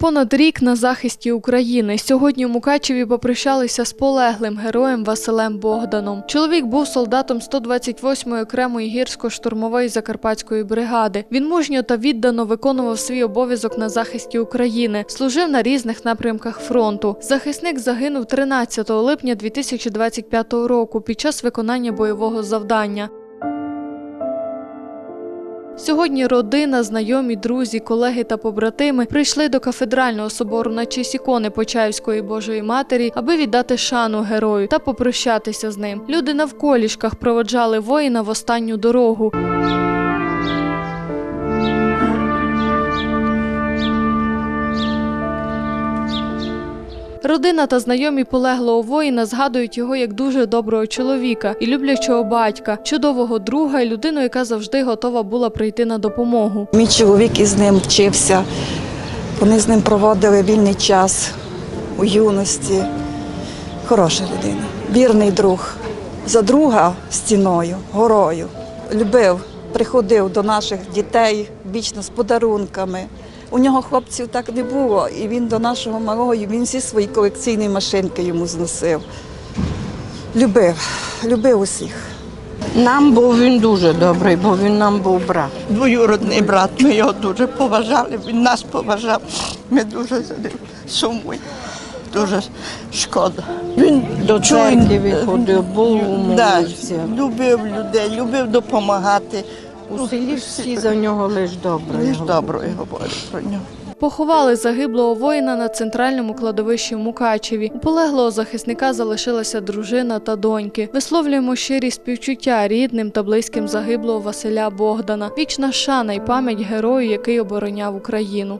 Понад рік на захисті України. Сьогодні у Мукачеві попрощалися з полеглим героєм Василем Богданом. Чоловік був солдатом 128-ї окремої гірсько-штурмової закарпатської бригади. Він мужньо та віддано виконував свій обов'язок на захисті України. Служив на різних напрямках фронту. Захисник загинув 13 липня 2025 року під час виконання бойового завдання. Сьогодні родина, знайомі, друзі, колеги та побратими прийшли до кафедрального собору на честь ікони Почаївської Божої Матері, аби віддати шану герою та попрощатися з ним. Люди навколішках проводжали воїна в останню дорогу. Родина та знайомі полеглого воїна згадують його як дуже доброго чоловіка і люблячого батька, чудового друга і людину, яка завжди готова була прийти на допомогу. Мій чоловік із ним вчився. Вони з ним проводили вільний час у юності. Хороша людина, вірний друг. За друга стіною, горою. Любив, приходив до наших дітей вічно з подарунками. У нього хлопців так не було, і він до нашого малого, і він всі свої колекційні машинки йому зносив. Любив, любив усіх. Нам був він дуже добрий, бо він нам був брат. двоюродний брат. Ми його дуже поважали, він нас поважав. Ми дуже за сумуємо. Дуже шкода. Він До церкви ходив, був, да, любив людей, любив допомагати. У селі всі за нього лиш добре. Лиш добре говорить про нього. Поховали загиблого воїна на центральному кладовищі в Мукачеві. У полеглого захисника залишилася дружина та доньки. Висловлюємо щирі співчуття рідним та близьким загиблого Василя Богдана. Вічна шана й пам'ять герою, який обороняв Україну.